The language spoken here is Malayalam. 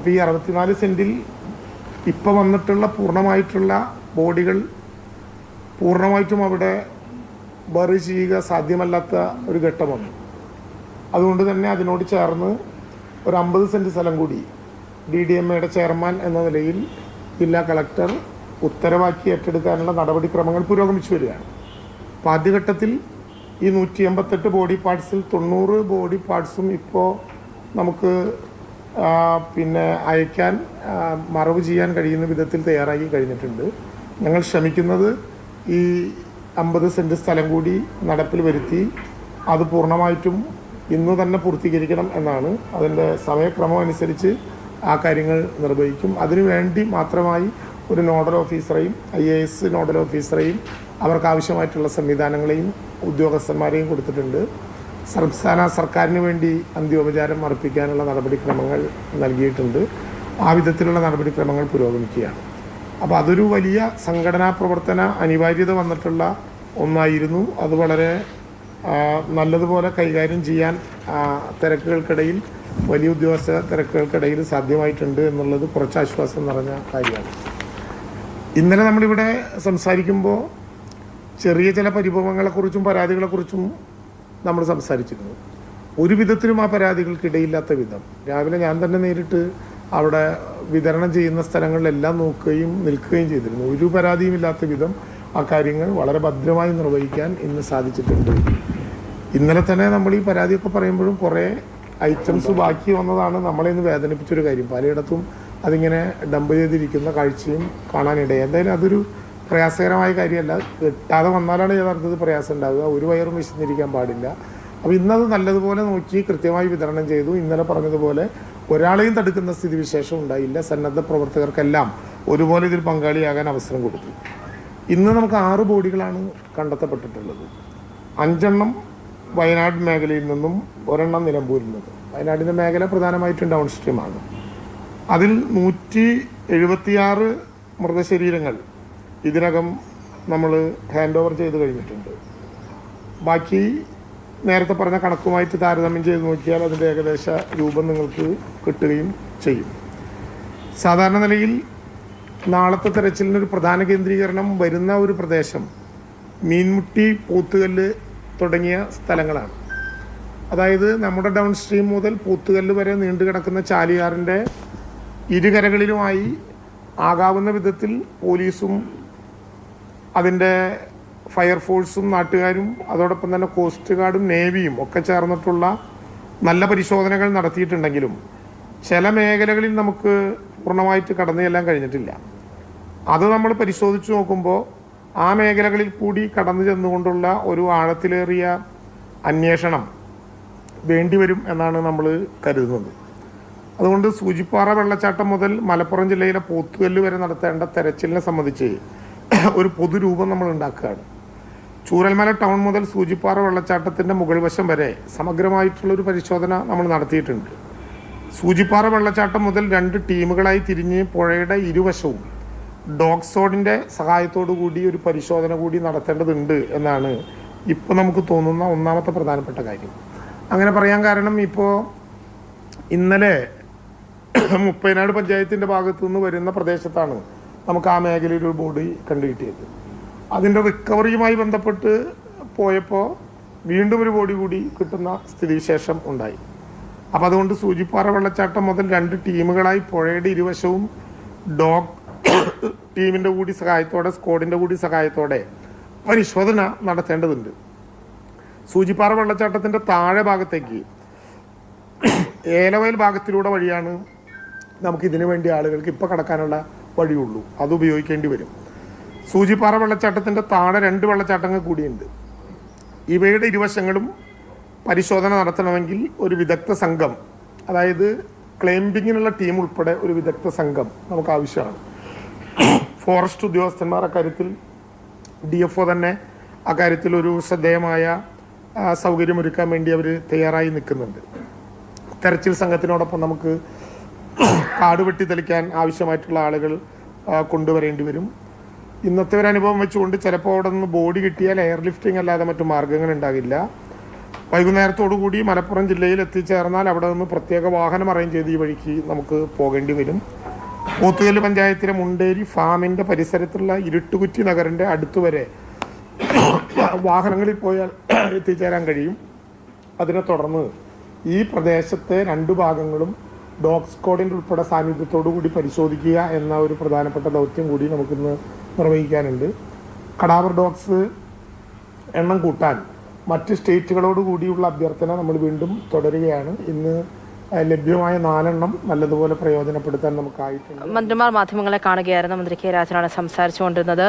അപ്പോൾ ഈ അറുപത്തിനാല് സെന്റിൽ ഇപ്പം വന്നിട്ടുള്ള പൂർണമായിട്ടുള്ള ബോഡികൾ പൂർണമായിട്ടും അവിടെ ബറി ചെയ്യുക സാധ്യമല്ലാത്ത ഒരു ഘട്ടമാണ്. അതുകൊണ്ട് തന്നെ അതിനോട് ചേർന്ന് ഒരു അമ്പത് സെന്റ് സ്ഥലം കൂടി ഡി ഡി എം എയുടെ ചെയർമാൻ എന്ന നിലയിൽ ജില്ലാ കളക്ടർ ഉത്തരവാക്കി ഏറ്റെടുക്കാനുള്ള നടപടിക്രമങ്ങൾ പുരോഗമിച്ചു വരികയാണ്. അപ്പോൾ ആദ്യഘട്ടത്തിൽ ഈ നൂറ്റി എൺപത്തെട്ട് ബോഡി പാർട്സിൽ തൊണ്ണൂറ് ബോഡി പാർട്സും ഇപ്പോൾ നമുക്ക് പിന്നെ അയക്കാൻ മറവ് ചെയ്യാൻ കഴിയുന്ന വിധത്തിൽ തയ്യാറാക്കി കഴിഞ്ഞിട്ടുണ്ട്. ഞങ്ങൾ ശ്രമിക്കുന്നത് ഈ അമ്പത് സെന്റ് സ്ഥലം കൂടി നടപ്പിൽ വരുത്തി അത് പൂർണമായിട്ടും ഇന്ന് തന്നെ പൂർത്തീകരിക്കണം എന്നാണ്. അതിന്റെ സമയക്രമം അനുസരിച്ച് ആ കാര്യങ്ങൾ നിർവഹിക്കും. അതിനുവേണ്ടി മാത്രമായി ഒരു നോഡൽ ഓഫീസറെയും ഐ എ എസ് നോഡൽ ഓഫീസറെയും അവർക്ക് ആവശ്യമായിട്ടുള്ള സംവിധാനങ്ങളെയും ഉദ്യോഗസ്ഥന്മാരെയും കൊടുത്തിട്ടുണ്ട്. സംസ്ഥാന സർക്കാരിന് വേണ്ടി അന്ത്യോപചാരം അർപ്പിക്കാനുള്ള നടപടിക്രമങ്ങൾ നൽകിയിട്ടുണ്ട്. ആ വിധത്തിലുള്ള നടപടിക്രമങ്ങൾ പുരോഗമിക്കുകയാണ്. അപ്പോൾ അതൊരു വലിയ സംഘടനാ പ്രവർത്തന അനിവാര്യത വന്നിട്ടുള്ള ഒന്നായിരുന്നു. അത് വളരെ നല്ലതുപോലെ കൈകാര്യം ചെയ്യാൻ തിരക്കുകൾക്കിടയിൽ വലിയ ഉദ്യോഗസ്ഥ തിരക്കുകൾക്കിടയിൽ സാധ്യമായിട്ടുണ്ട് എന്നുള്ളത് കുറച്ച് ആശ്വാസം നിറഞ്ഞ കാര്യമാണ്. ഇന്നലെ നമ്മളിവിടെ സംസാരിക്കുമ്പോൾ ചെറിയ ചില പരിഭവങ്ങളെക്കുറിച്ചും പരാതികളെക്കുറിച്ചും നമ്മൾ സംസാരിച്ചിരുന്നു. ഒരു വിധത്തിലും ആ പരാതികൾക്കിടയില്ലാത്ത വിധം. രാവിലെ ഞാൻ തന്നെ നേരിട്ട് അവിടെ വിതരണം ചെയ്യുന്ന സ്ഥലങ്ങളിലെല്ലാം നോക്കുകയും നിൽക്കുകയും ചെയ്തിരുന്നു. ഒരു പരാതിയും ഇല്ലാത്ത വിധം ആ കാര്യങ്ങൾ വളരെ ഭദ്രമായി നിർവഹിക്കാൻ ഇന്ന് സാധിച്ചിട്ടുണ്ട്. ഇന്നലെ തന്നെ നമ്മൾ ഈ പരാതിയൊക്കെ പറയുമ്പോഴും കുറേ ഐറ്റംസ് ബാക്കി വന്നതാണ് നമ്മളെ ഇന്ന് വേദനിപ്പിച്ചൊരു കാര്യം. പലയിടത്തും അതിങ്ങനെ ഡംപ് ചെയ്തിരിക്കുന്ന കാഴ്ചയും കാണാനിടയായി. എന്തായാലും അതൊരു പ്രയാസകരമായ കാര്യമല്ല. കിട്ടാതെ വന്നാലാണ് യഥാർത്ഥത്തിൽ പ്രയാസം ഉണ്ടാവുക. ഒരു വയറും വിശന്നിരിക്കാൻ പാടില്ല. അപ്പോൾ ഇന്നത് നല്ലതുപോലെ നോക്കി കൃത്യമായി വിതരണം ചെയ്തു. ഇന്നലെ പറഞ്ഞതുപോലെ ഒരാളെയും തടുക്കുന്ന സ്ഥിതിവിശേഷം ഉണ്ടായില്ല. സന്നദ്ധ പ്രവർത്തകർക്കെല്ലാം ഒരുപോലെ ഇതിൽ പങ്കാളിയാകാൻ അവസരം കൊടുത്തു. ഇന്ന് നമുക്ക് ആറ് ബോഡികളാണ് കണ്ടെത്തപ്പെട്ടിട്ടുള്ളത്. അഞ്ചെണ്ണം വയനാട് മേഖലയിൽ നിന്നും ഒരെണ്ണം നിലമ്പൂരിൽ നിന്നും. വയനാടിന്റെ മേഖല പ്രധാനമായിട്ടും ഡൗൺ സ്ട്രീമാണ് അതിൽ നൂറ്റി എഴുപത്തിയാറ് മൃതശരീരങ്ങൾ ഇതിനകം നമ്മൾ ഹാൻഡ് ഓവർ ചെയ്ത് കഴിഞ്ഞിട്ടുണ്ട്. ബാക്കി നേരത്തെ പറഞ്ഞ കണക്കുമായിട്ട് താരതമ്യം ചെയ്ത് നോക്കിയാൽ അതിന്റെ ഏകദേശ രൂപം നിങ്ങൾക്ക് കിട്ടുകയും ചെയ്യും. സാധാരണ നിലയിൽ നാളത്തെ തെരച്ചിലിനൊരു പ്രധാന കേന്ദ്രീകരണം വരുന്ന ഒരു പ്രദേശം മീൻമുട്ടി പോത്തുകല്ല് തുടങ്ങിയ സ്ഥലങ്ങളാണ്. അതായത് നമ്മുടെ ഡൗൺ സ്ട്രീം മുതൽ പോത്തുകല്ല് വരെ നീണ്ടു കിടക്കുന്ന ചാലിയാറിന്റെ ഇരുകരകളിലുമായി ആകാവുന്ന വിധത്തിൽ പോലീസും അതിന്റെ ഫയർഫോഴ്സും നാട്ടുകാരും അതോടൊപ്പം തന്നെ കോസ്റ്റ് ഗാർഡും നേവിയും ഒക്കെ ചേർന്നിട്ടുള്ള നല്ല പരിശോധനകൾ നടത്തിയിട്ടുണ്ടെങ്കിലും ചില മേഖലകളിൽ നമുക്ക് പൂർണമായിട്ട് കടന്നു ചെല്ലാൻ കഴിഞ്ഞിട്ടില്ല. അത് നമ്മൾ പരിശോധിച്ച് നോക്കുമ്പോൾ ആ മേഖലകളിൽ കൂടി കടന്നു ചെന്നുകൊണ്ടുള്ള ഒരു ആഴത്തിലേറിയ അന്വേഷണം വേണ്ടിവരും എന്നാണ് നമ്മൾ കരുതുന്നത്. അതുകൊണ്ട് സൂചിപ്പാറ വെള്ളച്ചാട്ടം മുതൽ മലപ്പുറം ജില്ലയിലെ പോത്തുകല്ല് വരെ നടത്തേണ്ട തെരച്ചിലിനെ സംബന്ധിച്ച് ഒരു പൊതുരൂപം നമ്മൾ ഉണ്ടാക്കുകയാണ്. ചൂരൽമല ടൗൺ മുതൽ സൂചിപ്പാറ വെള്ളച്ചാട്ടത്തിന്റെ മുകൾ വശം വരെ സമഗ്രമായിട്ടുള്ള ഒരു പരിശോധന നമ്മൾ നടത്തിയിട്ടുണ്ട്. സൂചിപ്പാറ വെള്ളച്ചാട്ടം മുതൽ രണ്ട് ടീമുകളായി തിരിഞ്ഞ് പുഴയുടെ ഇരുവശവും ഡോക്സോഡിന്റെ സഹായത്തോടു കൂടി ഒരു പരിശോധന കൂടി നടത്തേണ്ടതുണ്ട് എന്നാണ് ഇപ്പോൾ നമുക്ക് തോന്നുന്ന ഒന്നാമത്തെ പ്രധാനപ്പെട്ട കാര്യം. അങ്ങനെ പറയാൻ കാരണം ഇപ്പോൾ ഇന്നലെ മുപ്പതിനാട് പഞ്ചായത്തിന്റെ ഭാഗത്തു നിന്ന് വരുന്ന പ്രദേശത്താണ് നമുക്ക് ആ മേഖലയിൽ ഒരു ബോഡി കണ്ടു കണ്ടുകിട്ടിയത് അതിന്റെ റിക്കവറിയുമായി ബന്ധപ്പെട്ട് പോയപ്പോൾ വീണ്ടും ഒരു ബോഡി കൂടി കിട്ടുന്ന സ്ഥിതിവിശേഷം ഉണ്ടായി. അപ്പം അതുകൊണ്ട് സൂചിപ്പാറ വെള്ളച്ചാട്ടം മുതൽ രണ്ട് ടീമുകളായി പുഴയുടെ ഇരുവശവും ഡോഗ് ടീമിന്റെ കൂടി സഹായത്തോടെ സ്ക്വാഡിന്റെ കൂടി സഹായത്തോടെ പരിശോധന നടത്തേണ്ടതുണ്ട്. സൂചിപ്പാറ വെള്ളച്ചാട്ടത്തിന്റെ താഴെ ഭാഗത്തേക്ക് ഏലവയൽ ഭാഗത്തിലൂടെ വഴിയാണ് നമുക്ക് ഇതിനു വേണ്ടി ആളുകൾക്ക് ഇപ്പോൾ കടക്കാനുള്ള വഴിയുള്ളൂ. അത് ഉപയോഗിക്കേണ്ടി വരും. സൂചിപ്പാറ വെള്ളച്ചാട്ടത്തിന്റെ താഴെ രണ്ട് വെള്ളച്ചാട്ടങ്ങൾ കൂടിയുണ്ട്. ഇവയുടെ ഇരുവശങ്ങളും പരിശോധന നടത്തണമെങ്കിൽ ഒരു വിദഗ്ധ സംഘം അതായത് ക്ലൈംബിങ്ങിനുള്ള ടീം ഉൾപ്പെടെ ഒരു വിദഗ്ധ സംഘം നമുക്ക് ആവശ്യമാണ്. ഫോറസ്റ്റ് ഉദ്യോഗസ്ഥന്മാർ അക്കാര്യത്തിൽ ഡി എഫ് ഒ തന്നെ അക്കാര്യത്തിൽ ഒരു ശ്രദ്ധേയമായ സൗകര്യമൊരുക്കാൻ വേണ്ടി അവർ തയ്യാറായി നിൽക്കുന്നുണ്ട്. തെരച്ചിൽ സംഘത്തിനോടൊപ്പം നമുക്ക് കാട് വെട്ടി തെളിക്കാൻ ആവശ്യമായിട്ടുള്ള ആളുകൾ കൊണ്ടുവരേണ്ടി വരും. ഇന്നത്തെ ഒരു അനുഭവം വെച്ചുകൊണ്ട് ചിലപ്പോൾ അവിടെ നിന്ന് ബോഡി കിട്ടിയാൽ എയർ ലിഫ്റ്റിംഗ് അല്ലാതെ മറ്റു മാർഗങ്ങൾ ഉണ്ടാകില്ല വൈകുന്നേരത്തോടു കൂടി മലപ്പുറം ജില്ലയിൽ എത്തിച്ചേർന്നാൽ അവിടെ നിന്ന് പ്രത്യേക വാഹനം അറേഞ്ച് ചെയ്ത് ഈ വഴിക്ക് നമുക്ക് പോകേണ്ടി വരും. പോത്തുകല്ല് പഞ്ചായത്തിലെ മുണ്ടേരി ഫാമിന്റെ പരിസരത്തുള്ള ഇരുട്ടുകുറ്റി നഗറിന്റെ അടുത്തുവരെ വാഹനങ്ങളിൽ പോയാൽ എത്തിച്ചേരാൻ കഴിയും. അതിനെ തുടർന്ന് ഈ പ്രദേശത്തെ രണ്ട് ഭാഗങ്ങളും ഡോഗ് സ്ക്വാഡിന്റെ ഉൾപ്പെടെ സാന്നിധ്യത്തോടു കൂടി പരിശോധിക്കുക എന്ന ഒരു പ്രധാനപ്പെട്ട ദൗത്യം കൂടി നമുക്കിന്ന് നിർവഹിക്കാനുണ്ട്. കടാവർ ഡോഗ്സ് എണ്ണം കൂട്ടാൻ മറ്റ് സ്റ്റേറ്റുകളോട് കൂടിയുള്ള അഭ്യർത്ഥന നമ്മൾ വീണ്ടും തുടരുകയാണ്. ഇന്ന് ലഭ്യമായ നാലെണ്ണം നല്ലതുപോലെ പ്രയോജനപ്പെടുത്താൻ നമുക്കായിട്ടുണ്ട് മന്ത്രിമാർ മാധ്യമങ്ങളെ കാണുകയായിരുന്നു. മന്ത്രി കെ രാജനാണ് സംസാരിച്ചുകൊണ്ടിരുന്നത്.